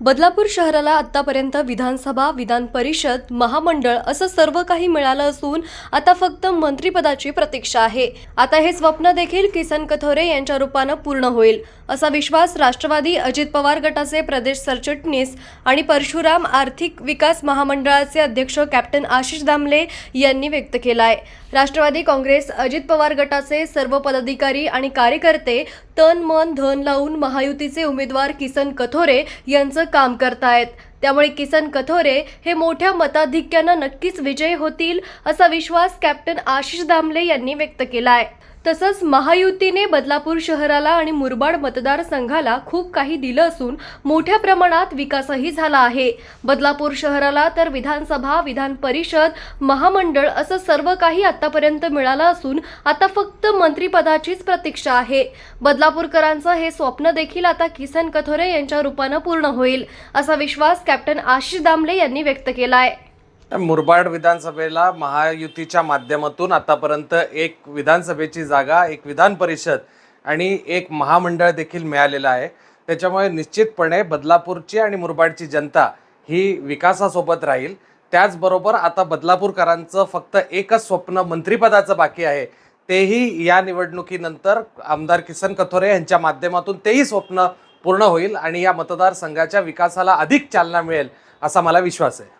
बदलापूर शहराला आत्तापर्यंत विधानसभा विधान परिषद महामंडळ असं सर्व काही मिळालं असून आता फक्त मंत्रीपदाची प्रतीक्षा आहे. आता हे स्वप्न देखील किसन कथोरे यांच्या रूपानं पूर्ण होईल. असा विश्वास राष्ट्रवादी अजित पवार गटाचे प्रदेश सरचिटणीस आणि परशुराम आर्थिक विकास महामंडळाचे अध्यक्ष कॅप्टन आशिष दामले यांनी व्यक्त केला आहे राष्ट्रवादी काँग्रेस अजित पवार गटाचे सर्व पदाधिकारी आणि कार्यकर्ते तन मन धन लावून महायुतीचे उमेदवार किसन कथोरे यांचं काम करतायत. त्यामुळे किसन कथोरे हे मोठ्या मताधिक्यानं नक्कीच विजयी होतील असा विश्वास कॅप्टन आशिष दामले यांनी व्यक्त केला आहे तसंच महायुतीने बदलापूर शहराला आणि मुरबाड मतदारसंघाला खूप काही दिलं असून मोठ्या प्रमाणात विकासही झाला आहे. बदलापूर शहराला तर विधानसभा विधान परिषद महामंडळ असं सर्व काही आतापर्यंत मिळालं असून आता फक्त मंत्रिपदाचीच प्रतीक्षा आहे. बदलापूरकरांचं हे स्वप्न देखील आता किसन कथोरे यांच्या रूपानं पूर्ण होईल असा विश्वास कॅप्टन आशिष दामले यांनी व्यक्त केला आहे मुरबाड विधानसभेला महायुतीच्या माध्यमातून आतापर्यंत एक विधानसभेची जागा एक विधान परिषद आणि एक महामंडळ देखील मिळालेलं आहे. त्याच्यामुळे निश्चितपणे बदलापूरची आणि मुरबाडची जनता ही विकासासोबत राहील. त्याचबरोबर आता बदलापूरकरांचं फक्त एकच स्वप्न मंत्रिपदाचं बाकी आहे. तेही या निवडणुकीनंतर आमदार किसन कथोरे यांच्या माध्यमातून तेही स्वप्न पूर्ण होईल आणि या मतदारसंघाच्या विकासाला अधिक चालना मिळेल असा मला विश्वास आहे.